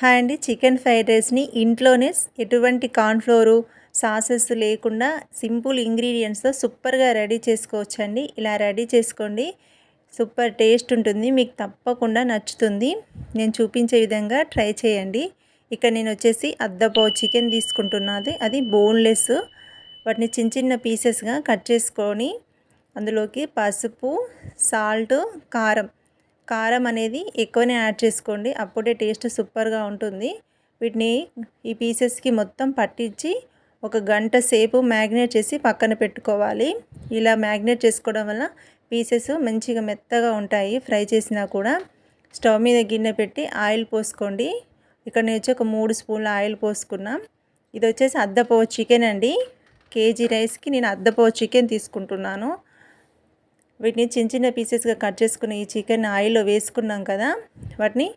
Hi అండి. Chicken fried రైస్ని ఇంట్లోనే ఎటువంటి కార్న్ఫ్లోరు సాసెస్ లేకుండా సింపుల్ ఇంగ్రీడియంట్స్తో సూపర్గా రెడీ చేసుకోవచ్చండి. ఇలా రెడీ చేసుకోండి. సూపర్ టేస్ట్ ఉంటుంది. మీకు తప్పకుండా నచ్చుతుంది. నేను చూపించే విధంగా ట్రై చేయండి. ఇక్కడ నేను వచ్చేసి అద్దపో చికెన్ తీసుకుంటున్నది అది బోన్లెస్. వాటిని చిన్న చిన్న పీసెస్గా కట్ చేసుకొని అందులోకి పసుపు సాల్ట్ కారం కారం అనేది ఎక్కువనే యాడ్ చేసుకోండి. అప్పుడే టేస్ట్ సూపర్గా ఉంటుంది. వీటిని ఈ పీసెస్కి మొత్తం పట్టించి ఒక గంట సేపు మ్యాగ్నేట్ చేసి పక్కన పెట్టుకోవాలి. ఇలా మ్యాగ్నేట్ చేసుకోవడం వల్ల పీసెస్ మంచిగా మెత్తగా ఉంటాయి. ఫ్రై చేసినా కూడా స్టవ్ మీద గిన్నె పెట్టి ఆయిల్ పోసుకోండి. ఇక్కడ నేను వచ్చి ఒక మూడు స్పూన్ల ఆయిల్ పోసుకున్నాం. ఇది వచ్చేసి అద్దపో చికెన్ అండి. కేజీ రైస్కి నేను అద్దపో చికెన్ తీసుకుంటున్నాను. వీటిని చిన్న చిన్న పీసెస్గా కట్ చేసుకుని ఈ చికెన్ ఆయిల్లో వేసుకున్నాం కదా వాటిని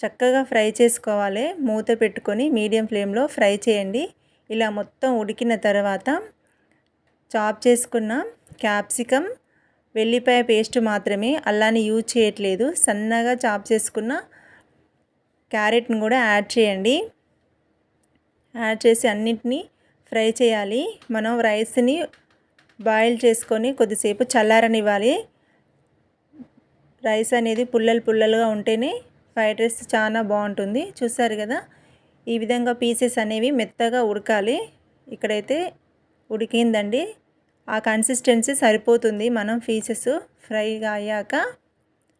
చక్కగా ఫ్రై చేసుకోవాలి. మూత పెట్టుకొని మీడియం ఫ్లేమ్లో ఫ్రై చేయండి. ఇలా మొత్తం ఉడికిన తర్వాత చాప్ చేసుకున్న క్యాప్సికమ్ వెల్లిపాయ పేస్ట్ మాత్రమే అల్లాని యూజ్ చేయట్లేదు. సన్నగా చాప్ చేసుకున్న క్యారెట్ని కూడా యాడ్ చేయండి. యాడ్ చేసి అన్నిటినీ ఫ్రై చేయాలి. మనం రైస్ని బాయిల్ చేసుకొని కొద్దిసేపు చల్లారనివ్వాలి. రైస్ అనేది పుల్లలు పుల్లలుగా ఉంటేనే ఫ్రైడ్ రైస్ చాలా బాగుంటుంది. చూసారు కదా? ఈ విధంగా పీసెస్ అనేవి మెత్తగా ఉడకాలి. ఇక్కడైతే ఉడికిందండి. ఆ కన్సిస్టెన్సీ సరిపోతుంది మనం పీసెస్ ఫ్రైగా అయ్యాక.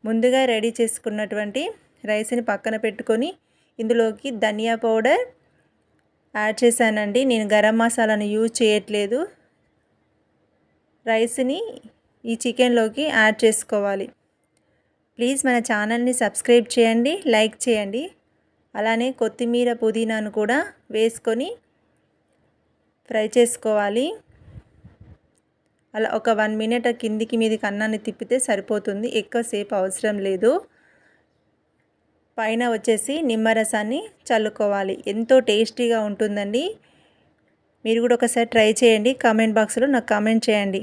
ముందుగా రెడీ చేసుకున్నటువంటి రైస్ని పక్కన పెట్టుకొని ఇందులోకి ధనియా పౌడర్ యాడ్ చేశానండి. నేను గరం మసాలాను యూజ్ చేయట్లేదు. రైస్ని ఈ చికెన్లోకి యాడ్ చేసుకోవాలి. ప్లీజ్ మన ఛానల్ని సబ్స్క్రైబ్ చేయండి లైక్ చేయండి. అలానే కొత్తిమీర పుదీనాను కూడా వేసుకొని ఫ్రై చేసుకోవాలి. అలా ఒక వన్ మినిట్ కిందికి మీదికి అన్నాన్ని తిప్పితే సరిపోతుంది. ఎక్కువసేపు అవసరం లేదు. పైన వచ్చేసి నిమ్మరసాన్ని చల్లుకోవాలి. ఎంతో టేస్టీగా ఉంటుందండి. మీరు కూడా ఒకసారి ట్రై చేయండి. కామెంట్ బాక్స్లో నాకు కామెంట్ చేయండి.